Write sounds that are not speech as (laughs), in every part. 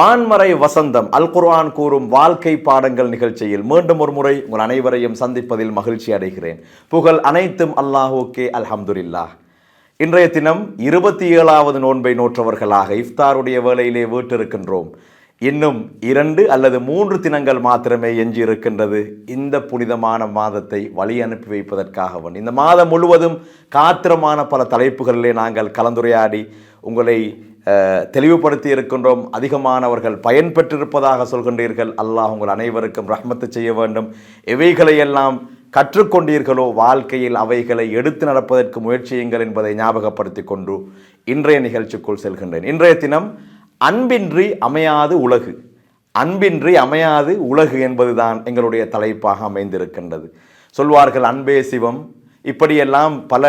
வான்மறை வசந்தம். அல் குர்ஆன் கூறும் வாழ்க்கை பாடங்கள் நிகழ்ச்சியில் மீண்டும் ஒரு முறை உங்கள் அனைவரையும் சந்திப்பதில் மகிழ்ச்சி அடைகிறேன். புகழ் அனைத்தும் அல்லாஹோக்கே அல்ஹம்துல்லா இன்றைய தினம் இருபத்தி ஏழாவது நோன்பை நோற்றவர்களாக இஃப்தாருடைய வேலையிலே வீட்டிருக்கின்றோம். இன்னும் இரண்டு அல்லது மூன்று தினங்கள் மாத்திரமே எஞ்சி இருக்கின்றது இந்த புனிதமான மாதத்தை வழி அனுப்பி வைப்பதற்காகவன் இந்த மாதம் முழுவதும் காத்திரமான பல தலைப்புகளிலே நாங்கள் கலந்துரையாடி உங்களை தெளிவுபடுத்தி இருக்கின்றோம். அதிகமானவர்கள் பயன்பெற்றிருப்பதாக சொல்கின்றீர்கள். அல்லாஹ் உங்கள் அனைவருக்கும் ரஹ்மத்து செய்ய வேண்டும். எவைகளையெல்லாம் கற்றுக்கொண்டீர்களோ வாழ்க்கையில் அவைகளை எடுத்து நடப்பதற்கு முயற்சியுங்கள் என்பதை ஞாபகப்படுத்தி கொண்டு இன்றைய நிகழ்ச்சிக்குள் செல்கின்றேன். இன்றைய தினம் அன்பின்றி அமையாது உலகு. அன்பின்றி அமையாது உலகு என்பதுதான் எங்களுடைய தலைப்பாக அமைந்திருக்கின்றது. சொல்வார்கள் அன்பே சிவம். இப்படியெல்லாம் பல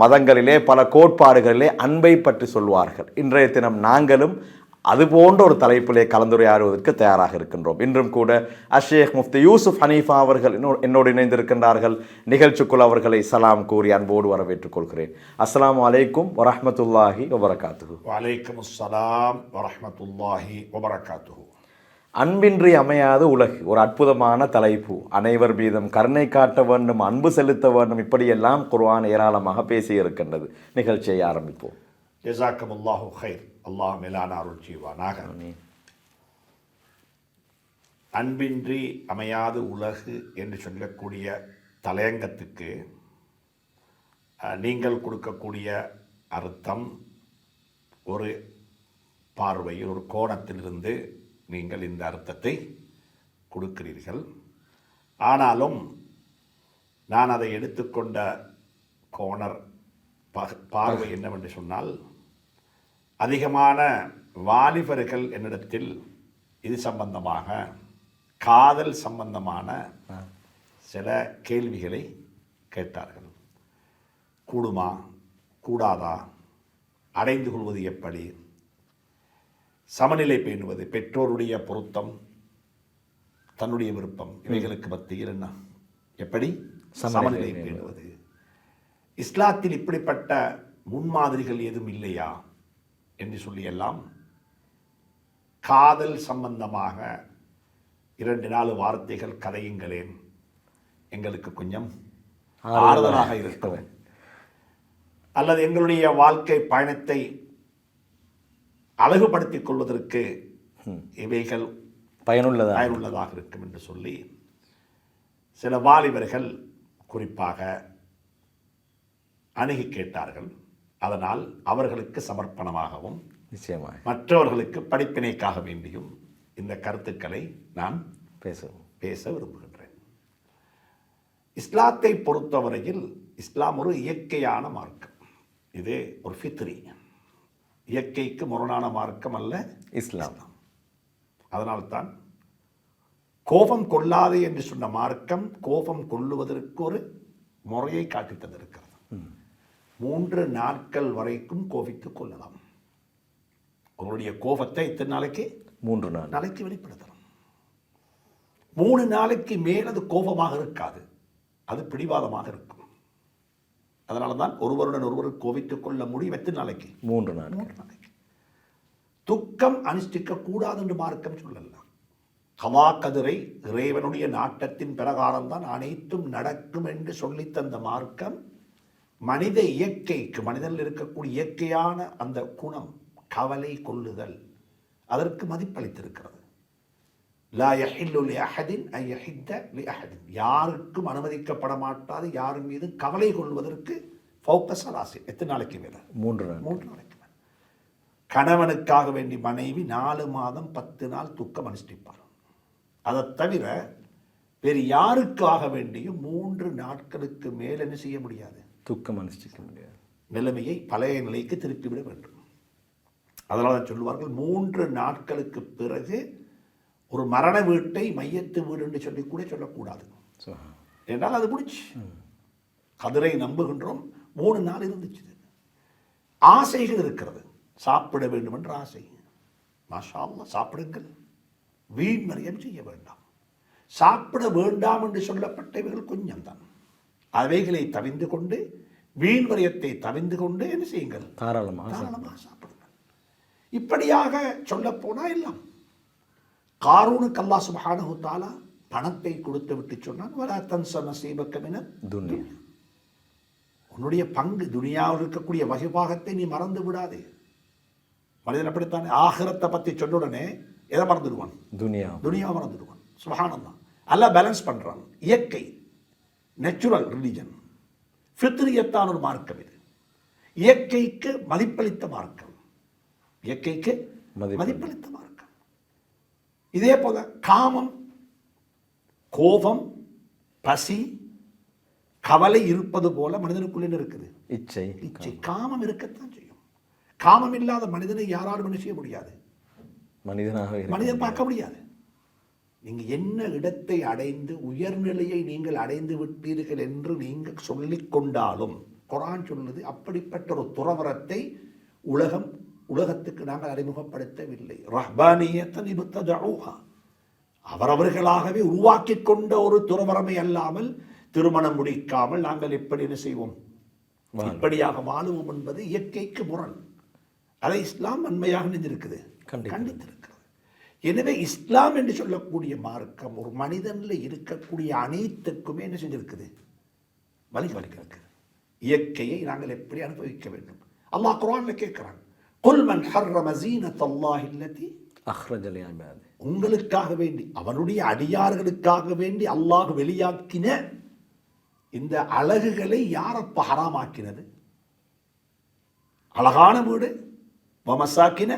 மதங்களிலே பல கோட்பாடுகளிலே அன்பை பற்றி சொல்வார்கள். இன்றைய தினம் நாங்களும் அது போன்ற ஒரு தலைப்பிலே கலந்துரையாடுவதற்கு தயாராக இருக்கின்றோம். இன்றும் கூட அஷேக் முஃப்தி யூசுப் ஹனீஃபா அவர்கள் என்னோ- என்னோடு இணைந்திருக்கின்றார்கள். நிகழ்ச்சிக்குள் அவர்களை சலாம் கூறி அன்போடு வரவேற்றுக் கொள்கிறேன். அஸ்லாம் அலைக்கும் வரமத்துல்லாஹி வபரகாத்து வலைக்கம் அஸ்லாம் வரமத்துல்லாஹி வபரகாத்து அன்பின்றி அமையாத உலகு. ஒரு அற்புதமான தலைப்பு. அனைவர் மீதும் கருணை காட்ட வேண்டும் அன்பு செலுத்த வேண்டும். இப்படியெல்லாம் குர்ஆன் ஏராளமாக பேசி இருக்கின்றது நிகழ்ச்சியை ஆரம்பிப்போம். ஜசாக்கம் அல்லாஹு ஹைர் அல்லாஹ் மேலான அருள் செய்வானாக அன்பின்றி அமையாது உலகு என்று சொல்லக்கூடிய தலையங்கத்துக்கு நீங்கள் கொடுக்கக்கூடிய அர்த்தம் ஒரு பார்வையில் ஒரு கோணத்திலிருந்து நீங்கள் இந்த அர்த்தத்தை கொடுக்கிறீர்கள். ஆனாலும் நான் அதை எடுத்துக்கொண்ட கோணர் ப- பார்வை என்னவென்று சொன்னால் அதிகமான வாலிபர்கள் என்னிடத்தில் இது சம்பந்தமாக காதல் சம்பந்தமான சில கேள்விகளை கேட்டார்கள். கூடுமா கூடாதா அடைந்து கொள்வது எப்படி? சமநிலை பேணுவது பெற்றோருடைய பொருத்தம் தன்னுடைய விருப்பம் இவைகளுக்கு மத்தியில் என்ன? எப்படி? சமநிலை பேணுவது. இஸ்லாத்தில் இப்படிப்பட்ட முன்மாதிரிகள் எதுவும் இல்லையா? என்று சொல்லியெல்லாம் காதல் சம்பந்தமாக இரண்டு நாலு வார்த்தைகள் கதையுங்களேன். எங்களுக்கு கொஞ்சம் ஆறுதலாக இருக்கும் அல்லது எங்களுடைய வாழ்க்கை பயணத்தை அழகுபடுத்திக் கொள்வதற்கு இவைகள் பயனுள்ளதா? பயனுள்ளதாக இருக்கும் என்று சொல்லி சில வாலிபர்கள் குறிப்பாக அணுகி கேட்டார்கள். அதனால் அவர்களுக்கு சமர்ப்பணமாகவும் நிச்சயமாக மற்றவர்களுக்கு படிப்பினைக்காக வேண்டியும் இந்த கருத்துக்களை நான் பேசுவோம். பேச விரும்புகின்றேன். இஸ்லாத்தை பொறுத்தவரையில் இஸ்லாம் ஒரு இயற்கையான மார்க்கம். இது ஒரு ஃபித்ரி. இயற்கைக்கு முரணான மார்க்கம் அல்ல இஸ்லாம். அதனால்தான் கோபம் கொள்ளாதே என்று சொன்ன மார்க்கம் கோபம் கொள்ளுவதற்கு ஒரு முறையை காட்டித் தந்திருக்கிறது. மூன்று நாட்கள் வரைக்கும் கோபித்துக் கொள்ளலாம். உங்களுடைய கோபத்தை இத்தனை நாளைக்கு மூன்று நாள். நாளைக்கு வெளிப்படுத்தலாம் மூணு நாளைக்கு மேல் அது கோபமாக இருக்காது. அது பிடிவாதமாக இருக்கும். அதனால தான் ஒருவருடன் ஒருவர் கோபித்துக் கொள்ள முடியும் எத்தனை நாளைக்கு? மூன்று நாள் மூன்று நாளைக்கு. துக்கம் அனுஷ்டிக்க கூடாது என்று மார்க்கம் சொல்லலாம் கமா கதிரை இறைவனுடைய நாட்டத்தின் பிரகாரம் தான் அனைத்தும் நடக்கும் என்று சொல்லித் தந்த மார்க்கம் மனித இயற்கைக்கு மனிதனில் இருக்கக்கூடிய இயற்கையான அந்த குணம் கவலை கொள்ளுதல் அதற்கு மதிப்பளித்திருக்கிறது. லா யஹில்லு லி அஹதின் ஐ யஹித்த லி அஹதின் யாருக்கும் அனுமதிக்கப்பட மாட்டாது யார் மீது கவலை கொள்வதற்கு ஃபோக்கஸ் ஆசை எத்தனை நாளைக்கு மேலே? மூன்று நாள் மூன்று நாளைக்கு மேல். கணவனுக்காக வேண்டி மனைவி நாலு மாதம் பத்து நாள் துக்கம் அனுஷ்டிப்பார். அதை தவிர வேறு யாருக்காக வேண்டியும் மூன்று நாட்களுக்கு மேல் என்ன செய்ய முடியாது? துக்கம் அனுஷ்டிக்க முடியாது. நிலைமையை பழைய நிலைக்கு திருப்பிவிட வேண்டும். அதனால தான் சொல்லுவார்கள் மூன்று நாட்களுக்கு பிறகு ஒரு மரண வீட்டை மையத்து வீடு என்று சொல்லி கூட சொல்லக்கூடாது. என்றால் அது முடிச்சு. கதிரை நம்புகின்றோம். மூணு நாள் இருந்துச்சு ஆசைகள் இருக்கிறது. சாப்பிட வேண்டும் என்ற ஆசை. மாஷா சாப்பிடுங்கள். வீண் மரியம் செய்ய வேண்டாம். சாப்பிட வேண்டாம் என்று சொல்லப்பட்டவைகள் கொஞ்சம் தான் அவைகளை தவிந்து கொண்டு வீண் வரியத்தை தவிந்து கொண்டு என்ன செய்யுங்கள்? தாராளமாக தாராளமாக சாப்பிடுங்கள். இப்படியாக சொல்லப் போனா எல்லாம் காரூனுக்கு அல்லாஹ் சுப்ஹானஹு தஆலா பணத்தை கொடுத்து விட்டு சொன்னான். வலா தன்ச நசீபக்க மினத் துன்யா. உன்னுடைய பங்கு துனியாவில் இருக்கக்கூடிய வகைபாகத்தை நீ மறந்து விடாதே. மனிதன் அப்படித்தானே? ஆகிரத்தை பத்தி சொன்ன உடனே எதை மறந்துடுவான்? துனியா. துனியா மறந்துடுவான். சுபஹானல்லாஹ் அல்லாஹ் பேலன்ஸ் பண்றான். இயற்கை நேச்சுரல் ரிலிஜன் ஃபித்ரியத்தான ஒரு மார்க்கம் இது. இயற்கைக்கு மதிப்பளித்த மார்க்கம். இயற்கைக்கு மதிப்பளி- மதிப்பளித்த மார்க்கம். இதே போல காமம் கோபம் பசி கவலை இருப்பது போல மனிதனுக்குள்ளே இருக்குது. இச்சை இச்சை காமம். இருக்கத்தான் செய்யும். காமம் இல்லாத மனிதனை யாராலும் என்ன செய்ய முடியாது. மனிதனாக மனிதன் பார்க்க முடியாது. நீங்க என்ன இடத்தை அடைந்து உயர்நிலையை நீங்கள் அடைந்து விட்டீர்கள் என்று நீங்கள் சொல்லிக் கொண்டாலும் குரான் சொல்லுது அப்படிப்பட்ட ஒரு துறவரத்தை உலகம் உலகத்துக்கு நாங்கள் அறிமுகப்படுத்தவில்லை. ரஹ்பானியத்தன் இபுத்ததூஹா அவரவர்களாகவே உருவாக்கி கொண்ட ஒரு துறவரமை அல்லாமல் திருமணம் முடிக்காமல் நாங்கள் எப்படி என்ன செய்வோம். இப்படியாக வாழுவோம் என்பது இயற்கைக்கு முரண். அதை இஸ்லாம் நன்மையாக நினைந்திருக்குது. கண்டிப்பா. கண்டித்திருக்கிறது. எனவே இஸ்லாம் என்று சொல்லக்கூடிய மார்க்கம் ஒரு மனிதன்ல இருக்கக்கூடிய அனைத்துக்குமே என்ன செஞ்சிருக்குது? வழிகாட்டிருக்கு இயற்கையை நாங்கள் எப்படி அனுபவிக்க வேண்டும்? அல்லாஹ் குர்ஆன்ல கேட்கிறான். குல் மன் ஹர்ரம ஜீனத் அல்லாஹ் இல்லத்தி அஹ்ரஜலியாபாது உங்களுக்காக வேண்டி அவனுடைய அடியார்களுக்காக வேண்டி அல்லாஹ் வெளியாக்கின இந்த அழகுகளை யாரப்ப ஹராமாக்கினது? அழகான வீடு வமசாக்கின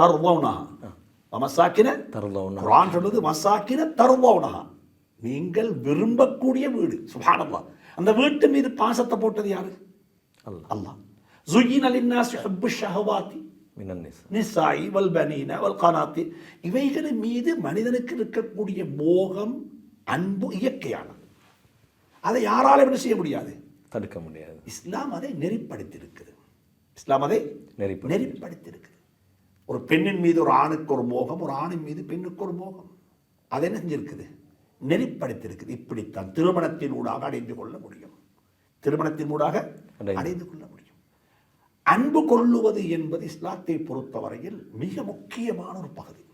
தருவோனா. வமசாக்கின தருவோனா. குரான் சொல்றது மசாக்கின தருவோனா. நீங்கள் விரும்பக்கூடிய வீடு சுபானல்லா அந்த வீட்டு மீது பாசத்தை போட்டது யாரு? அல்லாஹ். ஜுயின லின்னாசி ஹப்பு ஷஹவாத்தி நிசாயி வல்பனீன வல்கானாத்தி இவைகளின் மீது மனிதனுக்கு இருக்கக்கூடிய மோகம் அன்பு இயற்கையானது அதை யாரால என்ன செய்ய முடியாது தடுக்க முடியாது இஸ்லாம் அதை நெறிப்படுத்தியிருக்குது இஸ்லாம் அதை நெறிப்படுத்தியிருக்குது ஒரு பெண்ணின் மீது ஒரு ஆணுக்கு ஒரு மோகம் ஒரு ஆணின் மீது பெண்ணுக்கு ஒரு மோகம் அதை என்ன செஞ்சிருக்குது நெறிப்படுத்தியிருக்குது இப்படித்தான் திருமணத்தின் ஊடாக அடைந்து கொள்ள முடியும் திருமணத்தின் ஊடாக அடைந்து கொள்ள முடியும் அன்பு கொள்ளுவது என்பது இஸ்லாத்தை பொறுத்தவரையில் மிக முக்கியமான ஒரு பகுதி.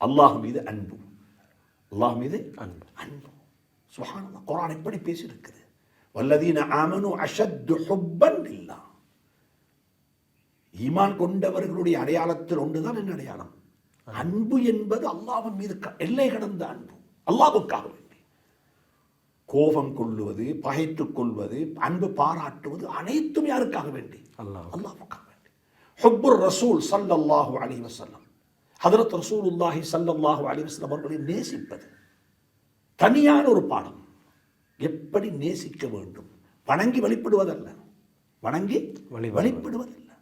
அல்லாஹ் மீது அன்பு. அல்லாஹ் மீது அன்பு. அன்பு. சுப்ஹானல்லாஹ். குர்ஆன் எப்படி பேசியிருக்குது. வல்லதீன ஆமனு அஷத்து ஹுப்பன் இல்லா. ஈமான் கொண்டவர்களுடைய அடையாளத்தில் ஒன்றுதான் என்ன அடையாளம். அன்பு என்பது அல்லாஹ்வின் மீது எல்லை கடந்த அன்பு. அல்லாஹ்வுக்காக வேண்டி கோபம் கொள்ளுவது பகைத்துக் கொள்வது அன்பு பாராட்டுவது அனைத்தும் யாருக்காக வேண்டி? அல்லாஹ் அல்லாஹ்வுக்காக வேண்டி. ஹுப்புர் ரசூல் ஸல்லல்லாஹு அலைஹி வஸல்லம். ஹதரத் ரசூலுல்லாஹி ஸல்லல்லாஹு அலைஹி வஸல்லம் அவர்களை நேசிப்பது. தனியான ஒரு பாடம். எப்படி நேசிக்க வேண்டும்? வணங்கி வழிபடுவதல்ல. வணங்கி வழிபடுவது. வழிபடுவதல்ல.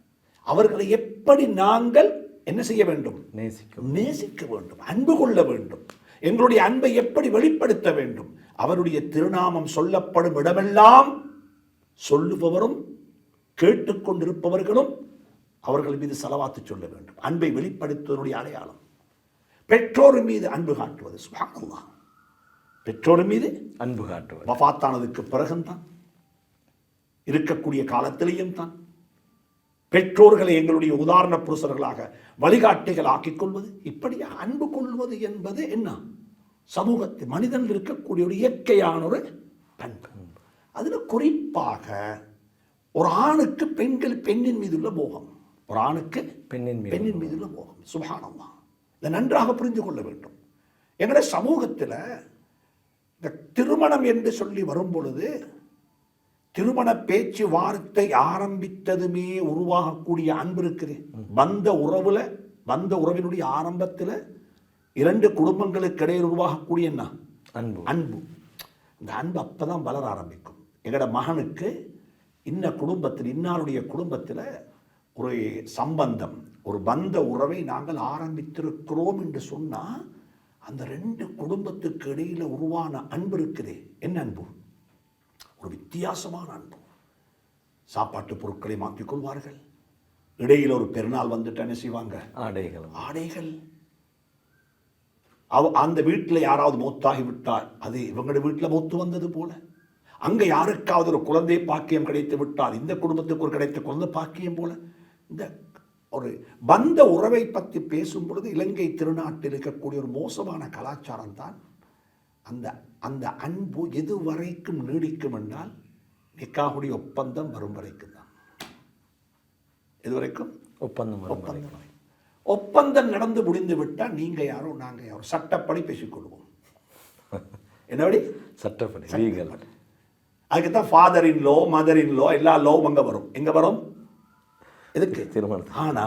அவர்களை எப்படி நாங்கள் என்ன செய்ய வேண்டும்? நேசிக்கும் நேசிக்க வேண்டும். அன்பு கொள்ள வேண்டும். எங்களுடைய அன்பை எப்படி வெளிப்படுத்த வேண்டும்? அவருடைய திருநாமம் சொல்லப்படும் இடமெல்லாம் சொல்லுபவரும் கேட்டுக்கொண்டிருப்பவர்களும் அவர்கள் மீது செலவாத்து சொல்ல வேண்டும். அன்பை வெளிப்படுத்துவதனுடைய அடையாளம். பெற்றோர் மீது அன்பு காட்டுவது. சுப்ஹானல்லாஹ் பெற்றோர் மீது அன்பு காட்டுவது. வஃபாத்தானதுக்கு பிறகும்தான். இருக்கக்கூடிய காலத்திலேயும் தான். பெற்றோர்களை எங்களுடைய உதாரண புருஷர்களாக வழிகாட்டிகள் ஆக்கிக் கொள்வது. இப்படியாக அன்பு கொள்வது என்பது என்ன? சமூகத்தில் மனிதன் இருக்கக்கூடிய ஒரு இயற்கையான ஒரு பண்பு. அதுல குறிப்பாக ஒரு ஆணுக்கு பெண்கள் பெண்ணின் மீது உள்ள மோகம் ஒரு ஆணுக்கு பெண்ணின் மீது பெண்ணின் மீது உள்ள மோகம். சுபஹானல்லாஹ் இதை நன்றாக புரிந்து கொள்ள வேண்டும். எங்களுடைய சமூகத்தில் இந்த திருமணம் என்று சொல்லி வரும் பொழுது திருமண பேச்சு வார்த்தை ஆரம்பித்ததுமே உருவாகக்கூடிய அன்பு இருக்குது. பந்த உறவுல பந்த உறவினுடைய ஆரம்பத்தில் இரண்டு குடும்பங்களுக்கு இடையில் உருவாகக்கூடிய என்ன? அன்பு. அன்பு. இந்த அன்பு அப்பதான் வளர ஆரம்பிக்கும். எங்களோட மகனுக்கு இன்ன குடும்பத்தில் இன்னாருடைய குடும்பத்தில் ஒரு சம்பந்தம் ஒரு பந்த உறவை நாங்கள் ஆரம்பித்திருக்கிறோம் என்று சொன்னா அந்த ரெண்டு குடும்பத்துக்கு இடையில உருவான அன்பு இருக்குதே. என்ன அன்பு? ஒரு வித்தியாசமான அன்பு. சாப்பாட்டு பொருட்களை மாற்றிக் கொள்வார்கள். இடையில் ஒரு பெருநாள் வந்துட்டு என்ன செய்வாங்க? ஆடைகளும் ஆடைகள். அவ அந்த வீட்டில் யாராவது மூத்தாகி விட்டால் அது இவங்களோட வீட்டில் மூத்து வந்தது போல. அங்க யாருக்காவது ஒரு குழந்தை பாக்கியம் கிடைத்து விட்டால் இந்த குடும்பத்துக்கு ஒரு கிடைத்த குழந்தை பாக்கியம் போல. இந்த ஒரு பந்த உறவை பற்றி பேசும் பொழுது இலங்கை திருநாட்டில் இருக்கக்கூடிய ஒரு மோசமான கலாச்சாரம் தான் அந்த அந்த அன்பு எது வரைக்கும் நீடிக்கும் என்றால் நிக்காவுடைய ஒப்பந்தம் வரும் வரைக்கும் தான். எது வரைக்கும் ஒப்பந்தம். ஒப்பந்தம் ஒப்பந்தம் நடந்து முடிந்து விட்டால் நீங்க யாரோ நாங்க யாரோ. சட்டப்படி பேசிக்கொள்வோம் (laughs) என்னபடி சட்டப்படி லீகல் அதுக்கு தான் father in law mother in law எல்லா லோவும் அங்க வரும். எங்க வரும்? எதுக்கு? (laughs) திருமணம் ஆனா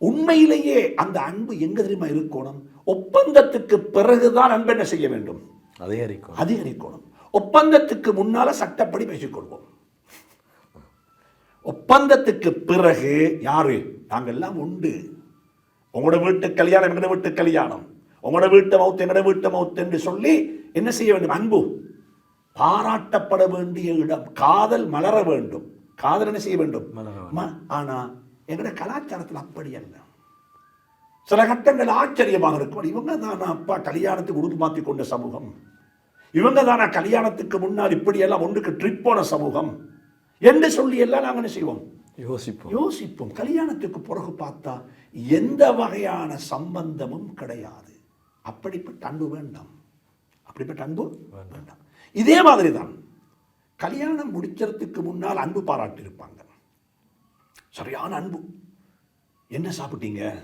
உண்மையிலேயே அந்த அன்பு எங்க தெரியுமா இருக்கணும்? ஒப்பந்தத்துக்கு பிறகுதான் அன்பு என்ன செய்ய வேண்டும்? அதிகரிக்கும் அதிகரிக்கணும். ஒப்பந்தத்துக்கு முன்னால சட்டப்படி பேசிக்கொள்வோம் ஒப்பந்தத்துக்கு பிறகு யாரு? நாங்கெல்லாம் உண்டு. உங்களோட வீட்டு கல்யாணம் எங்களோட வீட்டு கல்யாணம். உங்களோட வீட்டு மவுத்து எங்களோட வீட்டு மவுத்து என்று சொல்லி என்ன செய்ய வேண்டும்? அன்பு. பாராட்டப்பட வேண்டிய இடம். காதல் மலர வேண்டும். காதல் என்ன செய்ய வேண்டும்? ஆனா எங்களோட கலாச்சாரத்தில் அப்படி அல்ல. சில கட்டங்கள் ஆச்சரியமாக இருக்கும். இவங்க தானா அப்பா கல்யாணத்துக்கு உடுப்பு மாத்தி கொண்ட சமூகம்? இவங்க தானா கல்யாணத்துக்கு முன்னால் இப்படியெல்லாம் ஒன்றுக்கு ட்ரிப் போன சமூகம்? என்று சொல்லி எல்லாம் நாங்கள் என்ன செய்வோம்? யோசிப்போம். யோசிப்போம். கல்யாணத்துக்கு பிறகு பார்த்தா எந்த வகையான சம்பந்தமும் கிடையாது. அப்படிப்பட்ட அன்பு வேண்டாம். அப்படிப்பட்ட அன்பு வேண்டாம். இதே மாதிரி தான் கல்யாணம் முடிச்சதுக்கு முன்னால் அன்பு பாராட்டி இருப்பாங்க சரியான அன்பு. என்ன சாப்பிட்டீங்க?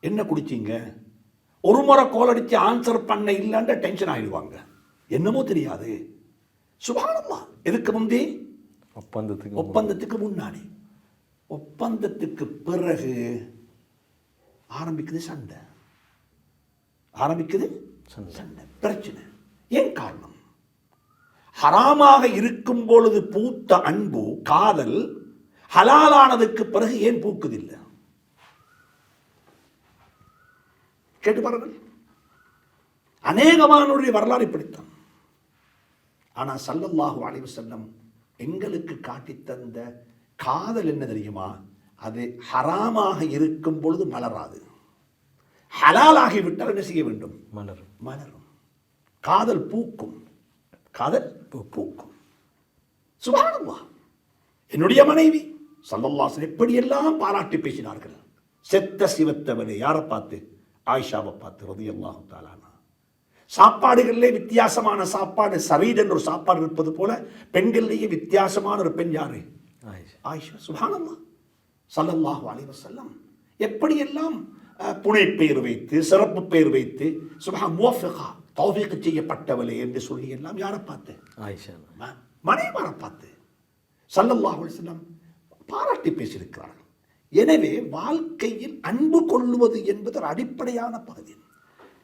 என்ன குடிச்சீங்க? ஒரு முறை கோல் அடிச்சு ஆன்சர் பண்ண இல்லைன்ற டென்ஷன் ஆயிடுவாங்க. என்னமோ தெரியாது. சுபானம்மா எதுக்கு முந்தி? ஒப்பந்தத்துக்கு ஒப்பந்தத்துக்கு முன்னாடி. ஒப்பந்தத்துக்கு பிறகு ஆரம்பிக்குது சண்டை. ஆரம்பிக்குது சண்டை. பிரச்சனை. ஏன் காரணம்? ஹராமாக இருக்கும் பொழுது பூத்த அன்பு காதல் ஹலாலானதுக்கு பிறகு ஏன் பூக்குதில்லை? கேட்டு பாருங்கள். அநேகமானுடைய வரலாறு இப்படித்தான். ஆனா சல்லல்லாஹு அலைஹி வஸல்லம் எங்களுக்கு காட்டித் தந்த காதல் என்ன தெரியுமா? அது ஹராமாக இருக்கும் பொழுது மலராது. ஹலாலாகி விட்டால் என்ன செய்ய வேண்டும்? மலரும். மலரும். காதல் பூக்கும். காதல் பூக்கும். சுபானல்லாஹ் என்னுடைய மனைவி சல்லல்லாஹு எப்படியெல்லாம் பாராட்டி பேசினார்கள். செத்த சிவத்தவனே யாரை பார்த்து? ஆயிஷாவை பார்த்து ரதியல்லாஹு தாலானா சாப்பாடுகளிலே வித்தியாசமான சாப்பாடு சரீர் என்ற ஒரு சாப்பாடு இருப்பது போல பெண்களிலேயே வித்தியாசமான ஒரு பெண் யாரு? ஆயிஷா சுபானல்லா சல்லல்லாஹு வஸல்லம். எப்படியெல்லாம் புனை பெயர் வைத்து சிறப்பு பெயர் வைத்து சுபஹா முவஃபிகா தௌஃபீக் செய்யப்பட்டவளே என்று சொல்லி எல்லாம் யாரை பார்த்து? ஆயிஷா. மனைவரை பார்த்து. சல்லல்லாஹு வஸல்லம் பாராட்டி பேசியிருக்கிறார்கள். எனவே வாழ்க்கையில் அன்பு கொள்ளுவது என்பது ஒரு அடிப்படையான பகுதி.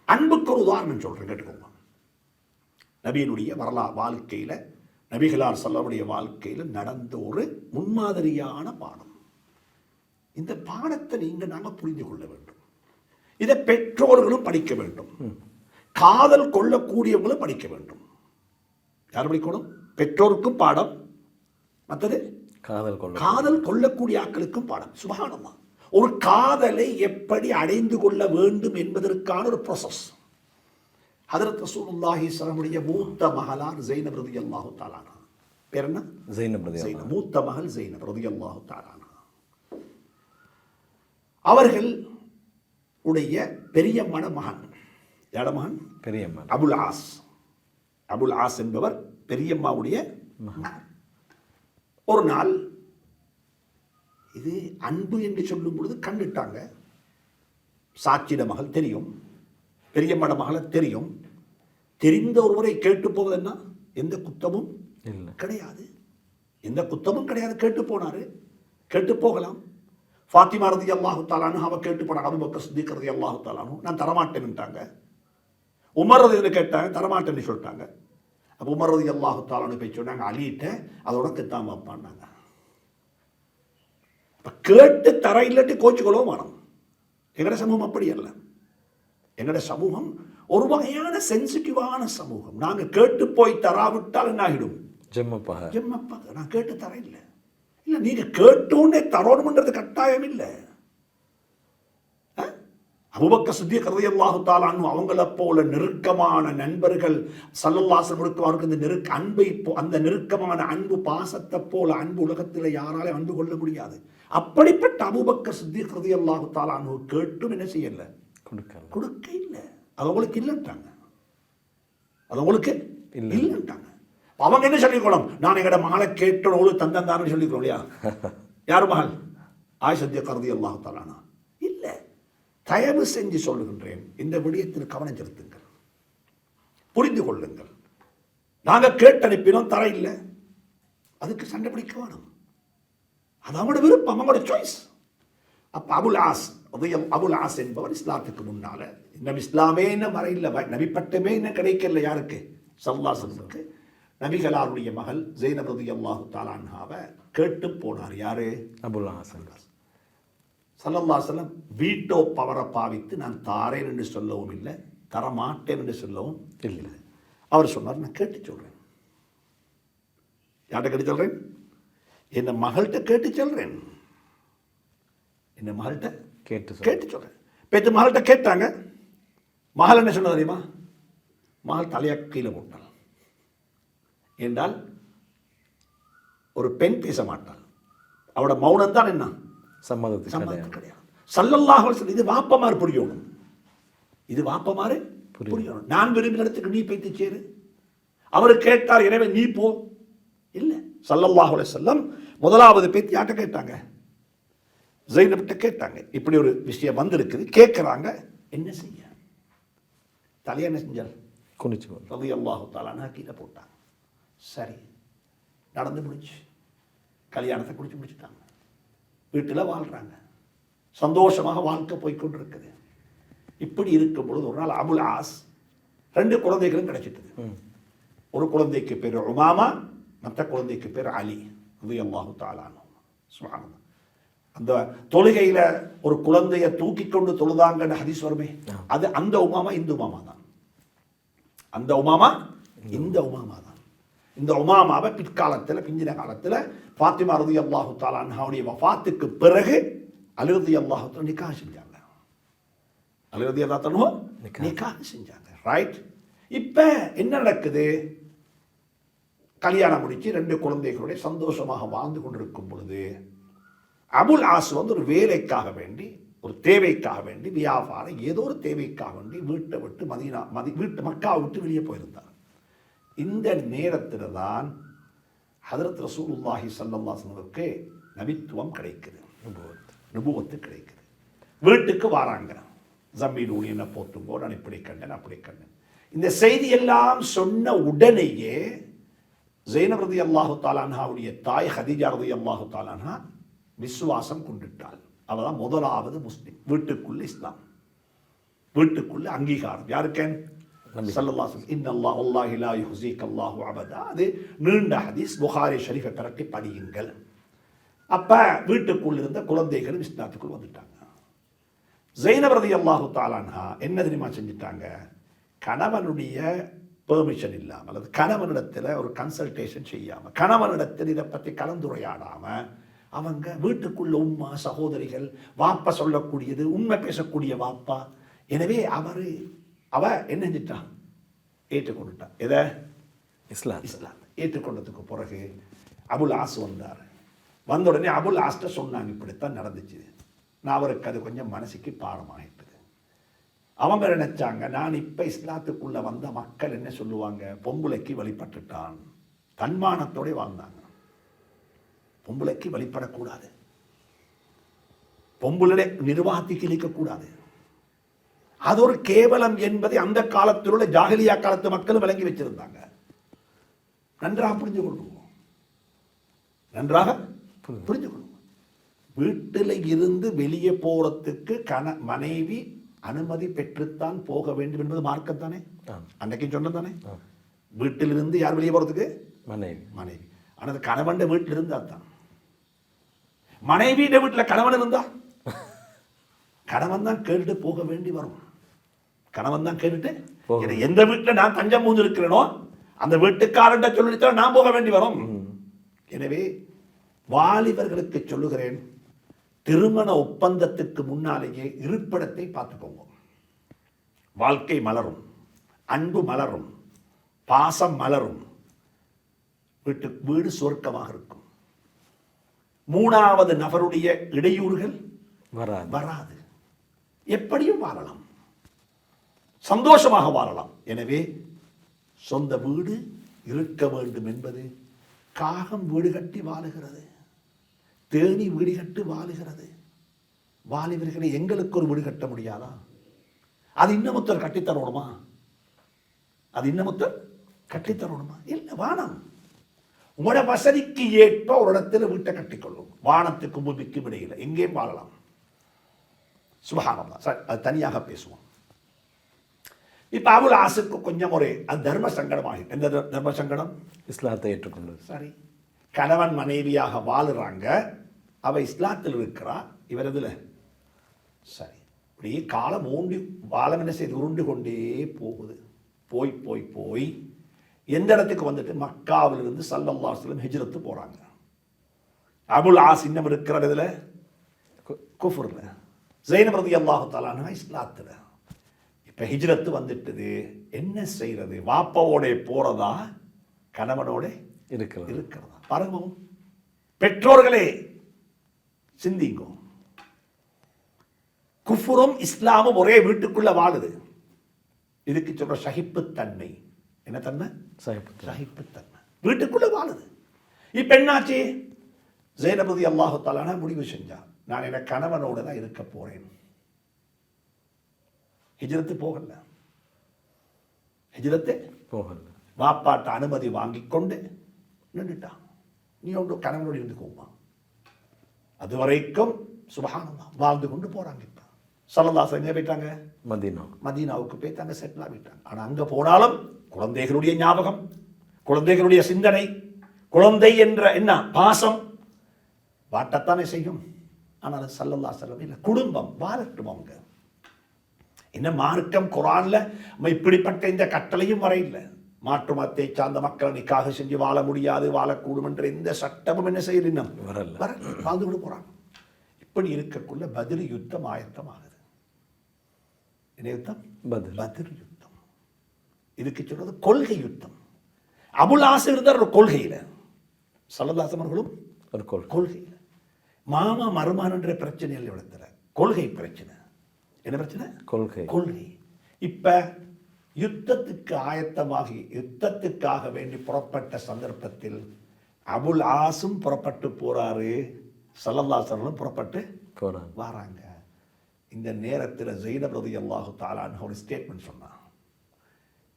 அன்புக்கு ஒரு உதாரணம் சொல்றேன் கேட்டுக்கோங்க. நபியினுடைய வரலா வாழ்க்கையில நபிகளார் சொல்லவுடைய வாழ்க்கையில நடந்த ஒரு முன்மாதிரியான பாடம். இந்த பாடத்தை நீங்க நாங்க புரிந்து கொள்ள வேண்டும். இதை பெற்றோர்களும் படிக்க வேண்டும். காதல் கொள்ளக்கூடியவங்களும் படிக்க வேண்டும். யார் படிக்கணும்? பெற்றோருக்கும் பாடம். மற்றது? காதல் கொள்ள காதல் கொள்ளக்கூடிய ஆட்களுக்கும் பாடம். சுபகானமா ஒரு காதலை எப்படி அடைந்து கொள்ள வேண்டும் என்பதற்கான ஒரு ப்ராசஸ் ஹதரத் ரசூலுல்லாஹி ஸல்லல்லாஹுடைய மூத்த மகளார் ஜெயினப் ரலியல்லாஹு தஆலானா. பேர் என்ன? ஜெயினப் ரதி மூத்த மகள் ஜெயினப் ரலியல்லாஹு தஆலானா. அவர்கள் உடைய பெரிய மன மகன். யாட மகன்? பெரியம்மா அபுல் ஆஸ். அபுல் ஆஸ் என்பவர் பெரியம்மாவுடைய மகன். ஒரு நாள் இது அன்பு என்று சொல்லும் பொழுது கண்டுட்டாங்க. சாட்சியிட மகள் தெரியும். பெரியம்மட மகளை தெரியும். தெரிந்த ஒருவரை கேட்டு போவதுன்னா எந்த குத்தமும் இல்லை. கிடையாது. எந்த குத்தமும் கிடையாது. கேட்டு போனாரு கேட்டு போகலாம் ஃபாத்திமா ரதி அல்லாஹு தாலானு அவ கேட்டு போனாங்க அபுபக்கர் சித்திக் ரதி அல்லாஹு தாலானு நான் தரமாட்டேன்னுட்டாங்க. உமர் ரதி கேட்டாங்க? தரமாட்டேன்னு சொல்லிட்டாங்க. அப்போ உமர் ரதி அல்லாஹு தாலானு போய் சொன்னாங்க அலிட்ட அதோட கித்தாம வைப்பான்னாங்க அப்ப கேட்டு தர இல்லாட்டி கோச்சுக்கொள்ளவும் வேணும். எங்கட சமூகம் அப்படி அல்ல. எங்கட சமூகம்? ஒரு வகையான சென்சிட்டிவான சமூகம். நாங்க கேட்டு போய் தராவிட்டால் என்ன ஆகிடும் ஜெம்மப்பா ஜெம்மப்பா நான் கேட்டு தரேன் இல்லை இல்லை நீங்க கேட்டோன்னே தரணும்ன்றது கட்டாயம் இல்லை? அபுபக்க சித்திய கருதையல்லாஹு தாலான்னு அவங்கள போல நெருக்கமான நண்பர்கள் சல்லல்லாசன் அவருக்கு இந்த நெருக்க அன்பை அந்த நெருக்கமான அன்பு பாசத்தை போல அன்பு உலகத்தில் யாராலையும் அன்பு கொள்ள முடியாது. அப்படிப்பட்ட அபுபக்க சித்திய கருதையல்லாஹு தாலான்னு கேட்டும் என்ன செய்யல? கொடுக்கல. கொடுக்க இல்லை. அது அவங்களுக்கு இல்லைன்ட்டாங்க. அது அவங்களுக்கு இல்லைன்ட்டாங்க. அவங்க என்ன சொல்லிக்கணும் நான் எங்கட மகளை கேட்டோடு தந்தந்தான்னு சொல்லிக்கிறோம் இல்லையா? (laughs) யார் மகள்? ஆயுசத்திய கருதி அல்லாஹ் தாலானா இல்லை. தயவு செஞ்சு சொல்லுகின்றேன். இந்த விடயத்தில் கவனம் செலுத்துங்கள். புரிந்து கொள்ளுங்கள். நாங்க கேட்டு அனுப்பினோம் தர இல்லை. அதுக்கு சண்டை பிடிக்க வேணும். அது அவங்களோட விருப்பம் அவங்களோட சாய்ஸ் அப்ப அபுல் ஆஸ் உதயம் அபுல் ஆஸ் என்பவர் இஸ்லாத்துக்கு முன்னால. நபி இஸ்லாமே என்ன மறையில் நபி பட்டமே என்ன கிடைக்கல யாருக்கு? சல்லாசனுக்கு நபிகளாருடைய மகள் ஜெயினப் ரதி அல்லாஹு தாலான்ஹாவை கேட்டு போனார். யாரு? அபுல் ஹாசன் சல்லல்லாசலம் வீட்டோ பவரை பாவித்து நான் தாரேன் என்று சொல்லவும் இல்லை தரமாட்டேன் என்று சொல்லவும் இல்லை. அவர் சொன்னார் நான் கேட்டு சொல்றேன். யார்கிட்ட கேட்டு சொல்றேன்? என் மகள்கிட்ட கேட்டு சொல்றேன். என் மகள்கிட்ட கேட்டு கேட்டு சொல்றேன். பேச்சு மகள்கிட்ட கேட்டாங்க. மகள் என்ன சொன்னது தெரியுமா? மகள் தலையை கீழே போட்டாள். என்றால் ஒரு பெண் பேச மாட்டாள். அவட மௌனம் தான் என்ன? சம்மதத்துக்கு கிடையாது. சம்மதம் கிடையாது. வஸல்லம் இது வாப்பமாறு புரியணும். இது வாப்பமாறு புரியணும். நான் விரும்பின இடத்துக்கு நீ போய்த்து சேரு. அவர் கேட்டார் எனவே நீ போ. இல்லை. சல்லல்லாஹு அலைஹி வஸல்லம் முதலாவது பேத்தி யார்கிட்ட கேட்டாங்க? ஜெயினப்கிட்ட கேட்டாங்க. இப்படி ஒரு விஷயம் வந்திருக்குது. கேட்குறாங்க என்ன செய்ய? தலையை என்ன செஞ்சார்? குனிச்சு. ரவி அல்லாஹு தாலானா கீழே போட்டாங்க. சரி. நடந்து முடிச்சு. கல்யாணத்தை குடிச்சு முடிச்சுட்டாங்க. வீட்டில் வாழ்றாங்க. சந்தோஷமாக வாழ்க்கை போய்க்கொண்டிருக்குது இப்படி இருக்கும் பொழுது ஒரு நாள் அபுல் ஆஸ் ரெண்டு குழந்தைகளும் கிடைச்சிட்டது. ஒரு குழந்தைக்கு பேர் உமாமா மற்ற குழந்தைக்கு பேர் அலி. ரவி அல்லாஹு தாலானு சுப்ஹானல்லாஹ். அந்த தொழுகையில ஒரு குழந்தைய தூக்கி கொண்டு தொழுதாங்கன்னு ஹதீஸ் வருமே? அது அந்த உமாமா இந்த உமாமா தான் அந்த உமாமா இந்த உமாமா தான் இந்த உமாமாவை பிற்காலத்தில் பிந்தின காலத்தில் ஃபாத்திமா ரதி அல்லாஹு தாலான்ஹாவுடைய வஃபாத்துக்கு பிறகு அலிரதி அல்லாஹு நிக்கா செஞ்சாங்க. அலிரதி அல்லா நிக்கா செஞ்சாங்க. ரைட் இப்போ என்ன நடக்குது? கல்யாணம் முடிச்சு ரெண்டு குழந்தைகளுடைய சந்தோஷமாக வாழ்ந்து கொண்டிருக்கும் பொழுது அபுல் ஆஸ் வந்து ஒரு வேலைக்காக வேண்டி ஒரு தேவைக்காக வேண்டி வியாபாரம் ஏதோ ஒரு தேவைக்காக வேண்டி வீட்டை விட்டு மதினா மதி வீட்டு மக்காவை விட்டு வெளியே போயிருந்தார். இந்த நேரத்தில் தான் ஹதரத் ரசூலுல்லாஹி ஸல்லல்லாஹு நபித்துவம் கிடைக்குது. நுபுவத்து கிடைக்குது. வீட்டுக்கு வராங்க. ஜம்மீல் என்ன போட்டுங்கோ நான் இப்படி கண்டேன் அப்படி கண்டேன் இந்த செய்தி எல்லாம் சொன்ன உடனேயே ஜெயினப் ரதி அல்லாஹு தாலான்ஹாவுடைய தாய் ஹதிஜா ரதி அல்லாஹு தாலான்ஹா விசுவாசம் கொண்டுட்டாள். அவள் தான் முதலாவது முஸ்லிம். வீட்டுக்குள்ள இஸ்லாம். வீட்டுக்குள்ள அங்கீகாரம். யாருக்கேன்? அது நீண்ட ஹதீஸ். புகாரி ஷரீஃபை பிரட்டி படியுங்கள். அப்ப வீட்டுக்குள் இருந்த குழந்தைகள் இஸ்லாத்துக்குள் வந்துட்டாங்க. ஜெயினப் ரதி அல்லாஹு தாலான்ஹா என்ன தெரியுமா செஞ்சுட்டாங்க? கணவனுடைய பெர்மிஷன் இல்லாமல் அல்லது கணவனிடத்தில் ஒரு கன்சல்டேஷன் செய்யாம கணவனிடத்தில் இதை பற்றி கலந்துரையாடாம அவங்க வீட்டுக்குள்ள உம்மா சகோதரிகள் வாப்பா சொல்லக்கூடியது உண்மை பேசக்கூடிய வாப்பா. எனவே அவர் அவ என்ன செஞ்சிட்டான்? ஏற்றுக்கொண்டுட்டான். எதை? இஸ்லாம் இஸ்லாம் ஏற்றுக்கொண்டதுக்கு பிறகு அபுல் ஆஸ் வந்தார். வந்த உடனே அபுல் ஆஸ்ட்ட சொன்னாங்க இப்படித்தான் நடந்துச்சு. நான் அவருக்கு அது கொஞ்சம் மனசுக்கு பாடமாயிட்டது. அவங்க நினைச்சாங்க நான் இப்ப இஸ்லாத்துக்குள்ள வந்த மக்கள் என்ன சொல்லுவாங்க? பொம்புளைக்கு வழிபட்டுட்டான். தன்மானத்தோட வாழ்ந்தாங்க. பொம்புளைக்கு வழிபடக்கூடாது. பொம்புளை நிர்வாகத்துக்கு இழிக்கக்கூடாது அது ஒரு கேவலம் என்பதை அந்த காலத்தில் உள்ள ஜாகிலியா காலத்து மக்கள் விளங்கி வச்சிருந்தாங்க. நன்றாக புரிஞ்சு கொள்வோம் நன்றாக புரிஞ்சு கொள்வோம் வீட்டில் இருந்து வெளியே போறதுக்கு கண மனைவி அனுமதி பெற்றுத்தான் போக வேண்டும் என்பது மார்க்கம் தானே. அன்னைக்கு சொன்னது தானே வீட்டிலிருந்து யார் வெளியே போறதுக்கு? மனைவி. மனைவி. ஆனால் கணவன் வீட்டில் இருந்தா மனைவிയുടെ வீட்டில் கணவன் இருந்தா? கணவன் தான் கேட்டுட்டு போக வேண்டி வரும். கணவன் தான் கேட்டுட்டு எந்த வீட்டில் நான் தஞ்சம் பூந்து இருக்கிறேனோ அந்த வீட்டுக்காரன்ட்ட சொல்லிட்டு நான் போக வேண்டி வரும். எனவே வாலிபர்களுக்கு சொல்லுகிறேன் திருமண ஒப்பந்தத்துக்கு முன்னாலேயே இருப்பிடத்தை பார்த்துக்கோங்க வாழ்க்கை மலரும் அன்பு மலரும் பாசம் மலரும் வீட்டு வீடு சொர்க்கமாக இருக்கும். மூணாவது நபருடைய இடையூறுகள் வராது. வராது. எப்படியும் வாழலாம். சந்தோஷமாக வாழலாம். எனவே சொந்த வீடு இருக்க வேண்டும் என்பது காகம் வீடு கட்டி வாழுகிறது. தேனி வீடு கட்டி வாழுகிறது. வாலிபர்களை எங்களுக்கு ஒரு வீடு கட்ட முடியாதா? அது இன்னமுத்தர் கட்டித்தரணுமா? அது இன்னமுத்தர் கட்டித்தரணுமா? இல்லை வானம் உங்களோட வசதிக்கு ஏற்ப ஒரு இடத்துல வீட்டை கட்டிக்கொள்ளும். வானத்துக்கும் பூமிக்கும் இடையில. எங்கேயும் வாழலாம். சுபகானம்தான் சரி அது தனியாக பேசுவோம். இப்ப அபுல் ஆசுக்கு கொஞ்சம் ஒரு அது தர்ம சங்கடமாகி எந்த தர்- தர்ம சங்கடம்? இஸ்லாத்தை ஏற்றுக்கொண்டது. சரி. கணவன் மனைவியாக வாழுறாங்க. அவ இஸ்லாத்தில் இருக்கிறா. இவர் இதுல சரி. இப்படியே காலம் ஊண்டி வாழம் என்ன செய்து? உருண்டு கொண்டே போகுது. போய் போய் போய் எந்த இடத்துக்கு வந்துட்டு? மக்காவிலிருந்து சல்லல்லாஹுலம் ஹிஜ்ரத்து போறாங்க. அபுல் ஆஸ் இன்னும் இருக்கிற இதுல குஃபுர்ல. ஜெயினப் ரதி அல்லாஹு தாலானா இஸ்லாத்துல. இப்ப ஹிஜ்ரத்து வந்துட்டுது. என்ன செய்யறது வாப்பாவோட போறதா? கணவனோட இருக்கிறது? இருக்கிறதா? பாருங்க பெற்றோர்களே சிந்திங்கோ. குஃபுரும் இஸ்லாமும் ஒரே வீட்டுக்குள்ள வாழுது. இதுக்கு சொல்ற சகிப்புத்தன்மை. என்ன தன்மை? சகிப்புத்தன்மை. வீட்டுக்குள்ள வாழுது. இப்ப என்னாச்சு? ஜெயனபதி அல்லாஹு தாலானா முடிவு செஞ்சா நான் என் கணவனோட தான் இருக்க போறேன். ஹிஜ்ரத்து போகல. ஹிஜ்ரத்து போகல. வாப்பாட்ட அனுமதி வாங்கி கொண்டு நின்றுட்டான் நீ ஒன்று கணவனோடு இருந்துக்கோமா அது வரைக்கும் சுபகானந்தம் வாழ்ந்து கொண்டு போறாங்க இப்ப. சல்லல்லாஸ் எங்க போயிட்டாங்க? மதீனா. மதீனாவுக்கு போய் தங்க செட்டில் ஆகிட்டாங்க ஆனா அங்க போனாலும் குழந்தைகளுடைய ஞாபகம் குழந்தைகளுடைய சிந்தனை குழந்தை என்ற என்ன பாசம் வாட்டத்தானே செய்யும். ஆனால் சல்லல்லா செல்லம் இல்லை குடும்பம் வாழட்டும் அவங்க என்ன மார்க்கம் குரான்ல நம்ம இப்படிப்பட்ட இந்த கட்டளையும் வரையில்லை. மாற்று மதத்தை சார்ந்த மக்கள் நிக்காக செஞ்சு வாழ முடியாது வாழக்கூடும் என்ற எந்த சட்டமும் என்ன செய்யல இன்னும்? வரல. வர வாழ்ந்து விட போறாங்க. இப்படி இருக்கக்குள்ள பதில் யுத்தம் ஆயத்தமாகுது. யுத்தம் பதில். யுத்தம். இதுக்கு சொல்றது கொள்கை யுத்தம். அபுல் ஆசை இருந்தார் ஒரு கொள்கையில. சல்லதாசமர்களும் ஒரு கொள் கொள்கையில். மாமா மருமான் என்ற பிரச்சனையில் விளத்துற கொள்கை பிரச்சனை. என்ன பிரச்சனை? கொள்கை. கொள்கை. இப்ப யுத்தத்துக்கு ஆயத்தமாகி யுத்தத்துக்காக வேண்டி புறப்பட்ட சந்தர்ப்பத்தில் அபுல் ஆசும் புறப்பட்டு போறாரு. சல்லல்லாசர்களும் புறப்பட்டு போறாங்க. வராங்க. இந்த நேரத்தில் ஜெயினப் ரதி அல்லாஹு தாலான்னு ஒரு ஸ்டேட்மெண்ட் சொன்னான்.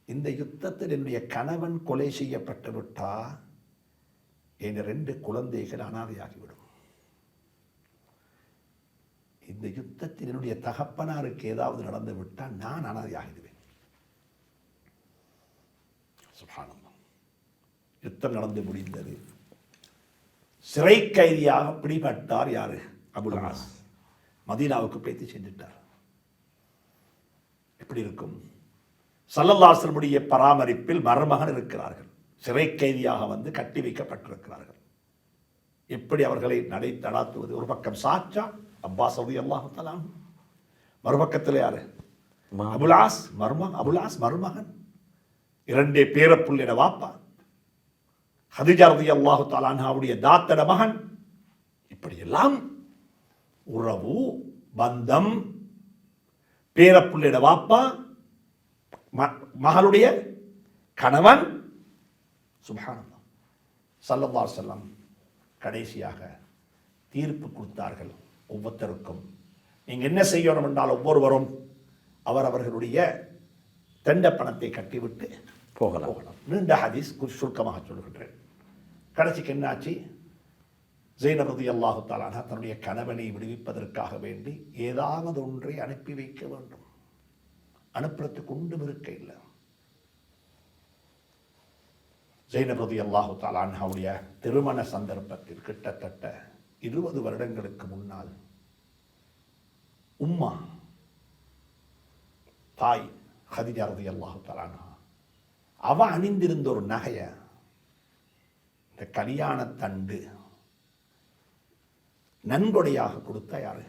இந்த யுத்தத்தில் என்னுடைய கணவன் கொலை செய்யப்பட்டு விட்டா என் ரெண்டு குழந்தைகள் அனாதையாகிவிடும். இந்த யுத்தத்தில் என்னுடைய தகப்பனாருக்கு ஏதாவது நடந்து விட்டால் நான் அனாதையாகிடுவேன். சுப்ஹானல்லாஹ். யுத்தம் நடந்து முடிந்தது. சிறை கைதியாக பிடிபட்டார் யாரு? அபுல் ஆஸ் மதீனாவுக்கு பேத்தி செஞ்சிட்டார் எப்படி இருக்கும்? சல்லல்லாசனுடைய பராமரிப்பில் மருமகன் இருக்கிறார்கள். சிறை கைதியாக வந்து கட்டி வைக்கப்பட்டிருக்கிறார்கள். எப்படி அவர்களை நடை நடாத்துவது ஒரு பக்கம் சாச்சா அப்பாஸ் ரதி அல்லாஹு தலான் மறுபக்கத்தில் யாரு? அபுலாஸ் மருமகன் அபுலாஸ் மருமகன். இரண்டே பேரப்புள்ளிட வாப்பா. ஹதிஜா ரதி அல்லாஹு தாலான்ஹாவுடைய தாத்தட மகன். இப்படியெல்லாம் உறவு பந்தம் பேரப்புள்ளிட வாப்பா மகளுடைய கணவன். ஸல்லல்லாஹு அலைஹி வஸல்லம் கடைசியாக தீர்ப்பு கொடுத்தார்கள் ஒவ்வொருத்தருக்கும். நீங்க என்ன செய்யணும் என்றால் ஒவ்வொருவரும் அவரவர்களுடைய தெண்ட பணத்தை கட்டிவிட்டு போகலாம். போகலாம். நீண்ட ஹதீஸ் சுருக்கமாக சொல்லுகின்றேன். கடைசிக்கு என்னாச்சு? ஜெயினபதி அல்லாஹு தாலானா தன்னுடைய கணவனை விடுவிப்பதற்காக வேண்டி ஏதாவது ஒன்றை அனுப்பி வைக்க வேண்டும். அனுப்புறதுக்கு ஒன்றும் இருக்க இல்லை. ஜெயினபதி அல்லாஹு தாலான்ஹாவுடைய திருமண சந்தர்ப்பத்தில் கிட்டத்தட்ட இருபது வருடங்களுக்கு முன்னால் உம்மா தாய் ஹதிஜா ரதி அல்லாஹு தாலான்ஹா அவ அணிந்திருந்த ஒரு நகைய இந்த கல்யாண தண்டு நன்கொடையாக கொடுத்த யாரு.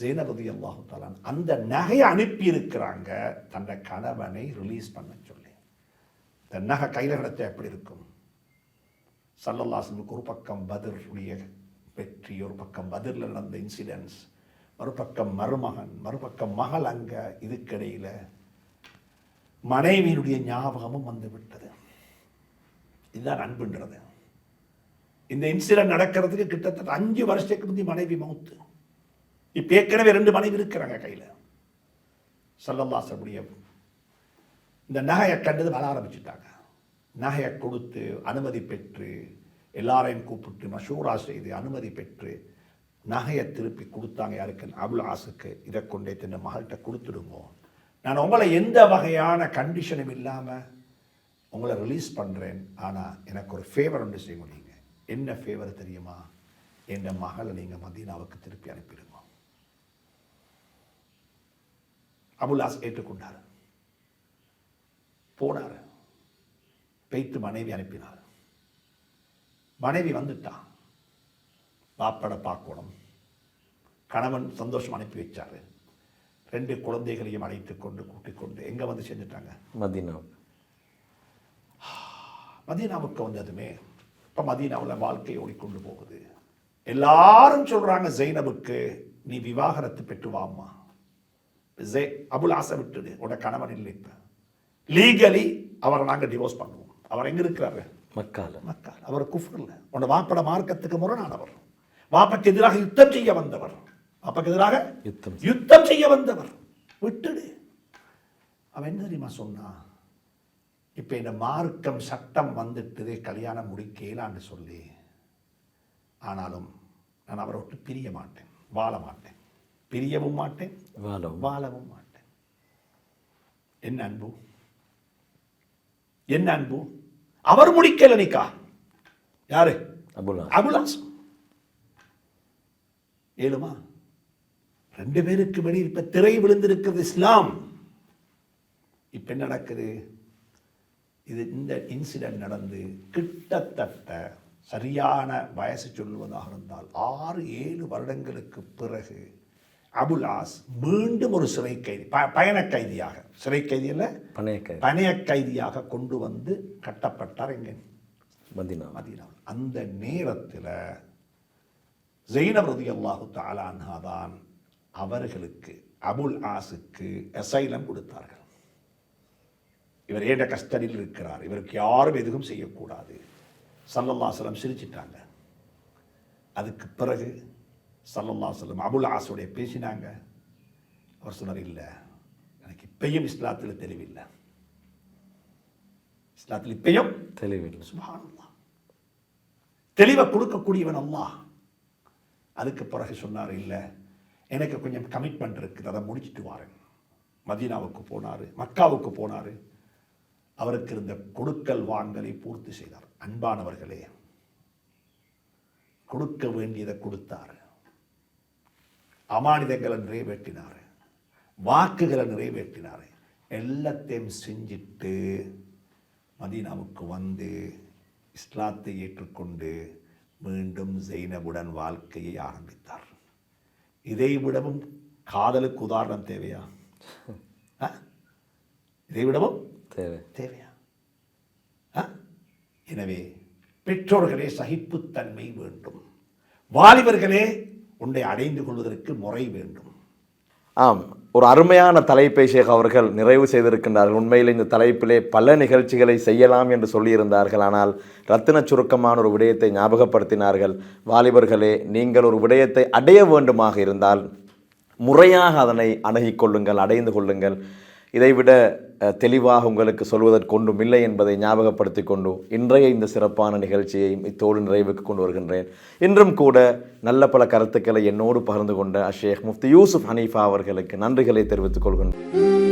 ஜெயினபதி அல்லாஹு தாலான் அந்த நகையை அனுப்பி இருக்கிறாங்க தன்னை கணவனை ரிலீஸ் பண்ண சொல்லி. இந்த நகை கையில் கிடச்சா எப்படி இருக்கும்? சல்லல்லாசனுக்கு ஒரு பக்கம் பதிலுடைய வெற்றி ஒரு பக்கம் பதிலில் நடந்த இன்சிடென்ட்ஸ் மறுபக்கம் மருமகன் மறுபக்கம் மகள் அங்க இதுக்கிடையில மனைவியினுடைய ஞாபகமும் வந்து விட்டது. இதுதான் அன்புன்றது. இந்த இன்சிடென்ட் நடக்கிறதுக்கு கிட்டத்தட்ட அஞ்சு வருஷத்துக்கு முந்தி மனைவி மவுத்து. இப்போ ஏற்கனவே ரெண்டு மனைவி இருக்கிறாங்க கையில. சல்லல்லாசனுடைய இந்த நகையை கண்டது வர ஆரம்பிச்சுட்டாங்க. நகையை கொடுத்து அனுமதி பெற்று எல்லாரையும் கூப்பிட்டு மஷூரா செய்து அனுமதி பெற்று நகையை திருப்பி கொடுத்தாங்க யாருக்கு அபுல் ஆசுக்கு. இதை கொண்டே தன் மகள்கிட்ட கொடுத்துடுங்க. நான் உங்களை எந்த வகையான கண்டிஷனும் இல்லாமல் உங்களை ரிலீஸ் பண்ணுறேன் ஆனால் எனக்கு ஒரு ஃபேவர் ஒன்று செய்ய முடியுங்க என்ன ஃபேவர் தெரியுமா? என் மகளை நீங்கள் மதீனாவுக்கு திருப்பி அனுப்பிடுங்க. அபுல்லாஸ் ஏற்றுக்கொண்டார். போனார். பெய்த்து மனைவி அனுப்பினார். மனைவி வந்துட்டான். பாப்பட பார்க்கணும். கணவன் சந்தோஷம் அனுப்பி வச்சாரு. ரெண்டு குழந்தைகளையும் அழைத்துக் கொண்டு கூட்டிக் கொண்டு எங்க வந்து செஞ்சுட்டாங்க மதீனா மதீனாவுக்கு வந்ததுமே இப்போ மதீனாவில் வாழ்க்கை ஓடிக்கொண்டு போகுது. எல்லாரும் சொல்றாங்க ஜெய்னபுக்கு நீ விவாகரத்து பெற்று வாம்மா ஜெய் அபுல் ஆசை விட்டுடு உட கணவன் இல்லை இப்ப. லீகலி அவரை நாங்க டிவோர்ஸ் பண்ணுவோம். அவர் எங்க இருக்கிறாரு? மக்கால. மக்கள் அவர் குஃப்ரில். உன்னை வாப்பட மார்க்கத்துக்கு முரணானவர். வாப்பக்கு எதிராக யுத்தம் செய்ய வந்தவர். வாப்பக்கு எதிராக யுத்தம் யுத்தம் செய்ய வந்தவர். விட்டுடு. அவன் என்ன தெரியுமா சொன்னா? இப்ப இந்த மார்க்கம் சட்டம் வந்துட்டு கல்யாணம் முடிக்கலான்னு சொல்லி. ஆனாலும் நான் அவரை விட்டு பிரிய மாட்டேன் வாழ மாட்டேன். பிரியவும் மாட்டேன் வாழவும். வாழவும் மாட்டேன். என்ன அன்பு? என்ன அன்பு? அவர் முடிக்கல நிக்கா. யாரு? அபுலாஸ் ஏழுமா? ரெண்டு பேருக்கு வெளியில் இப்ப திரை விழுந்திருக்கிறது இஸ்லாம். இப்ப என்ன நடக்குது? இது இந்த இன்சிடென்ட் நடந்து கிட்டத்தட்ட சரியான வயசு சொல்லுவதாக இருந்தால் ஆறு ஏழு வருடங்களுக்கு பிறகு அபுலாஸ் மீண்டும் ஒரு சிறை கைதி ப- பயண கைதியாக சிறை கைதி அல்ல பனையக்கை பணைய கைதியாக கொண்டு வந்து கட்டப்பட்டார் எங்க? மதீனா மதீனாவில். அந்த நேரத்தில் ஜெயினப் ரதி அல்லாஹு தாலான்ஹா தான் அவர்களுக்கு அபுல் ஆஸுக்கு அசைலம் கொடுத்தார்கள். இவர் ஏண்ட கஸ்டடியில் இருக்கிறார். இவருக்கு யாரும் எதுவும் செய்யக்கூடாது. சல்லல்லாஹு சிரிச்சிட்டாங்க. அதுக்கு பிறகு சல்லல்லாஹு அலைஹி அபுல் ஆஸுடைய பேசினாங்க. அவர் சொன்னார் இல்லை எனக்கு இப்பயும் இஸ்லாத்தில் தெளிவில்லை. இஸ்லாத்தில் இப்பயும் தெளிவில்லை. சுப்ஹானல்லாஹ். தெளிவை கொடுக்கக்கூடியவன் அல்லாஹ். அதுக்கு பிறகு சொன்னார் இல்லை எனக்கு கொஞ்சம் கமிட்மெண்ட் இருக்குது அதை முடிச்சிட்டு வாரேன். மதீனாவுக்கு போனார் மக்காவுக்கு போனார். அவருக்கு இருந்த கொடுக்கல் வாங்கலை பூர்த்தி செய்தார். அன்பானவர்களே கொடுக்க வேண்டியதை கொடுத்தார். அமானிதங்களை நிறைவேற்றினார். வாக்குகளை நிறைவேற்றினார். எல்லாத்தையும் செஞ்சிட்டு மதீனாவுக்கு வந்து இஸ்லாத்தை ஏற்றுக்கொண்டு மீண்டும் ஜெய்னபுடன் வாழ்க்கையை ஆரம்பித்தார். இதை விடவும் காதலுக்கு உதாரணம் தேவையா? ஆ? இதை விடவும் தேவை. தேவையா? எனவே பெற்றோர்களே சகிப்புத்தன்மை வேண்டும். வாலிபர்களே உன்னை அடைந்து கொள்வதற்கு முறை வேண்டும். ஆம் ஒரு அருமையான தலைப்பை ஷேக் அவர்கள் நிறைவு செய்திருக்கின்றார்கள். உண்மையில் இந்த தலைப்பிலே பல நிகழ்ச்சிகளை செய்யலாம் என்று சொல்லியிருந்தார்கள். ஆனால் ரத்தின சுருக்கமான ஒரு விடயத்தை ஞாபகப்படுத்தினார்கள். வாலிபர்களே நீங்கள் ஒரு விடயத்தை அடைய வேண்டுமாக இருந்தால் முறையாக அதனை அணுகிக் கொள்ளுங்கள் அடைந்து கொள்ளுங்கள். இதைவிட தெளிவாக உங்களுக்கு சொல்வதற்கு ஒன்றும் இல்லை என்பதை ஞாபகப்படுத்திக் கொண்டு இன்றைய இந்த சிறப்பான நிகழ்ச்சியையும் இத்தோடு நிறைவுக்கு கொண்டு வருகின்றேன். இன்றும் கூட நல்ல பல கருத்துக்களை என்னோடு பகிர்ந்து கொண்ட அஷேக் முஃப்தி யூசுப் ஹனீஃபா அவர்களுக்கு நன்றிகளை தெரிவித்துக் கொள்கின்றேன்.